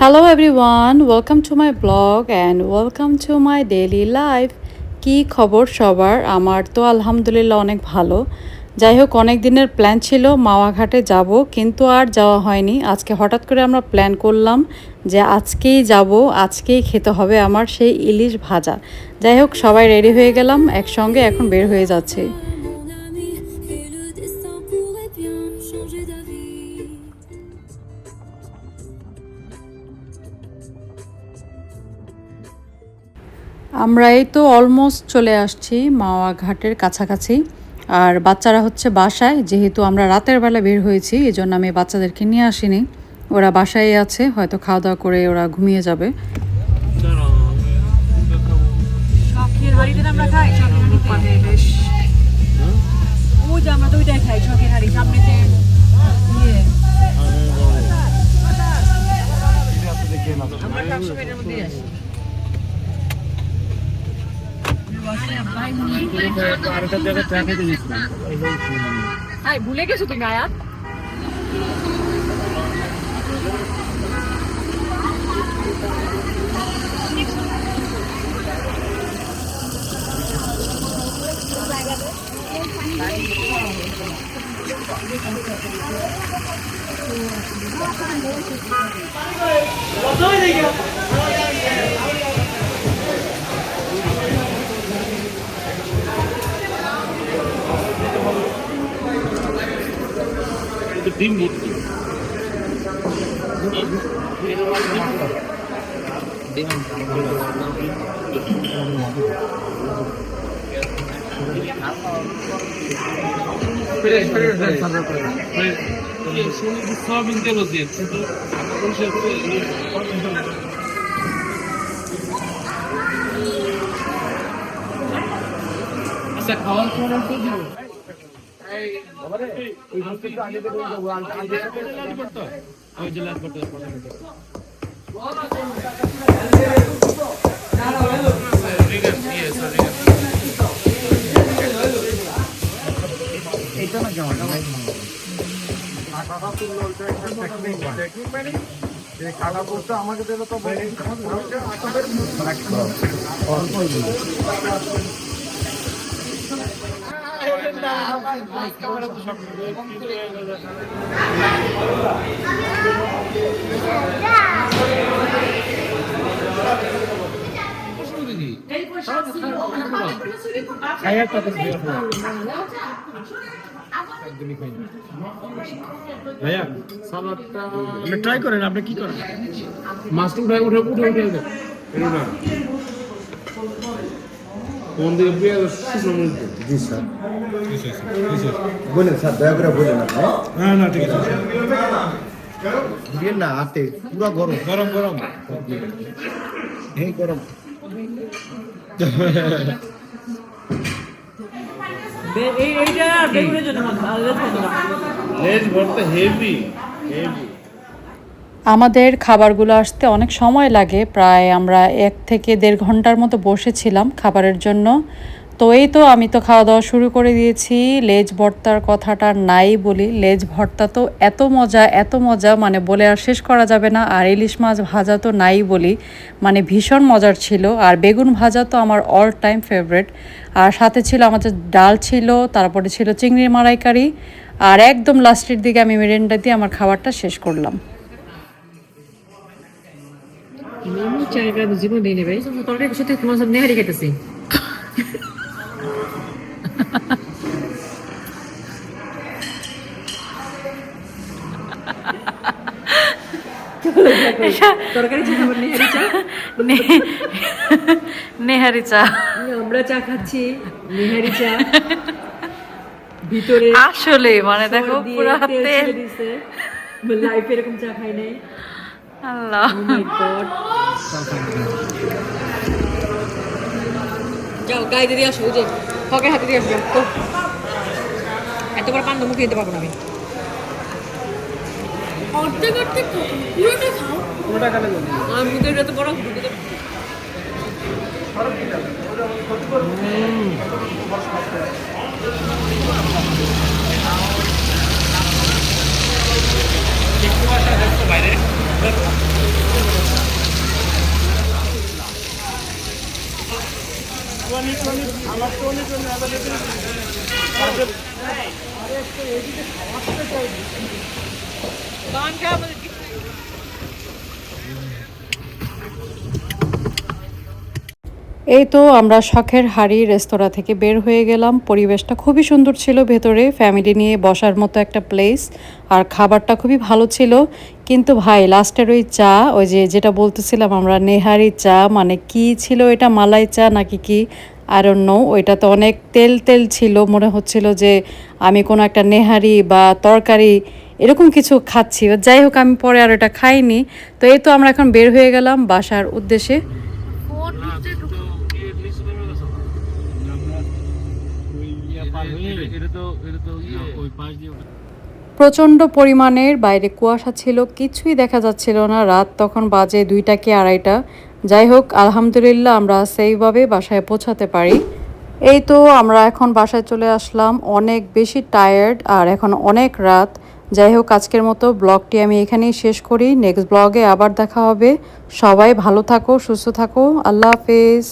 Hello everyone welcome to my blog and welcome to my daily life কি খবর সবার? আমার তো আলহামদুলিল্লাহ অনেক ভালো। যাই হোক অনেক দিনের প্ল্যান ছিল, মাওয়াঘাটে যাব, কিন্তু আর যাওয়া হয়নি। আজকে হঠাৎ করে আমরা প্ল্যান করলাম যে আজকেই যাব, আজকেই খেতে হবে আমার সেই ইলিশ ভাজা। যাই হোক সবাই রেডি হয়ে গেলাম, একসঙ্গে এখন বের হয়ে যাচ্ছে. আমরা এই তো অলমোস্ট চলে আসছি মাওয়া ঘাটের কাছাকাছি। আর বাচ্চারা হচ্ছে বাসায় যেহেতু আমরা রাতের বেলা বের হয়েছি এই জন্য আমি বাচ্চাদেরকে নিয়ে আসিনি। ওরা বাসায় আছে হয়তো খাওয়া দাওয়া করে ওরা ঘুমিয়ে যাবে। আমরা খাই শখের হাড়িতে। বেশ। যে তো ওইটাই খাই হাড়ি সামনেতে আরেকটা জায়গায় চা খেতে গেছিলাম হাই ভুলে গেছো তুমি আয়াত কিন্তু ডিম ভর্তি সব ইন্টেলিজেন্স কিন্তু আচ্ছা খাওয়ার পর তো দিব ওই যে লাল করতে এটা না কেমন কাটা পোস্টটা আমাকে দিলে তো ভাইয়া সালাদটা আপনি ট্রাই করেন আপনি কি করেন? মাছটা উঠে উঠে উঠে দিকে পেঁয়াজ শুকনো মরিচ। জি স্যার। বলেন স্যার দয়া করে বলেন আপনি। না না ঠিক আছে না আতে পুরো গরম। গরম গরম। হ্যাঁ গরম। এইটা বেগুনের জন্য লেজ ভরতে হেভি হেভি আমাদের খাবারগুলো আসতে অনেক সময় লাগে। প্রায় আমরা এক থেকে দেড় ঘণ্টার মতো বসেছিলাম খাবারের জন্য। তো এই তো আমি তো খাওয়া দাওয়া শুরু করে দিয়েছি। লেজ ভর্তার কথাটা নাই বলি। লেজ ভর্তা তো এত মজা এত মজা মানে বলে আর শেষ করা যাবে না। আর ইলিশ মাছ ভাজা তো নাই বলি। মানে ভীষণ মজার ছিল। আর বেগুন ভাজা তো আমার অল টাইম ফেভারেট আর সাথে ছিল আমাদের ডাল ছিল, তারপরে ছিল চিংড়ি মালাইকারি। আর একদম লাস্টের দিকে আমি মেরেন্ডা দিয়ে আমার খাবারটা শেষ করলাম। চাইটা জীবন দিয়ে নেবে তরকারি সাথে তোমার সাথে নেহারি খেতেছি চা নেহারি চা? আমরা চা খাচ্ছি নেহারি চা। ভিতরে আসলে মানে দেখো পুরো তেল লাইফে এরকম চা খাই নাই। আল্লাহ ও মাই গড যাও গায়ে দিয়ে আসো ওই যে ফকে হাতে দিয়ে আসো যাও, তো এতবার পান্ড মুখে দিতে পারব না আমি। অর্ধেক অর্ধেক পুরোটা খাও। পুরোটা খেলে বড় ঢুকে গান খাওয়া আমাদের এই তো আমরা শখের হাড়ি রেস্তোরাঁ থেকে বের হয়ে গেলাম। পরিবেশটা খুবই সুন্দর ছিল ভেতরে ফ্যামিলি নিয়ে বসার মতো একটা প্লেস আর খাবারটা খুবই ভালো ছিল। কিন্তু ভাই লাস্টের ওই চা, ওই যে যেটা বলতেছিলাম আমরা, নেহারি চা মানে কি ছিল এটা? মালাই চা নাকি কি? আর অন্য ওইটা তো অনেক তেল তেল ছিল, মনে হচ্ছিল যে আমি কোনো একটা নেহারি বা তরকারি এরকম কিছু খাচ্ছি। যাই হোক, আমি পরে আর ওটা খাইনি। তো এই তো আমরা এখন বের হয়ে গেলাম বাসার উদ্দেশ্যে। প্রচণ্ড পরিমাণের বাইরে কুয়াশা ছিল, কিছুই দেখা যাচ্ছিল না। রাত তখন বাজে দুইটা কি আড়াইটা। যাই হোক আলহামদুলিল্লাহ আমরা সেইভাবে বাসায় পৌঁছাতে পারি। এই তো আমরা এখন বাসায় চলে আসলাম, অনেক বেশি টায়ার্ড আর এখন অনেক রাত। যাই হোক আজকের মতো ব্লগটি আমি এখানেই শেষ করি। নেক্সট ব্লগে আবার দেখা হবে। সবাই ভালো থাকো, সুস্থ থাকো। আল্লাহ হাফেজ।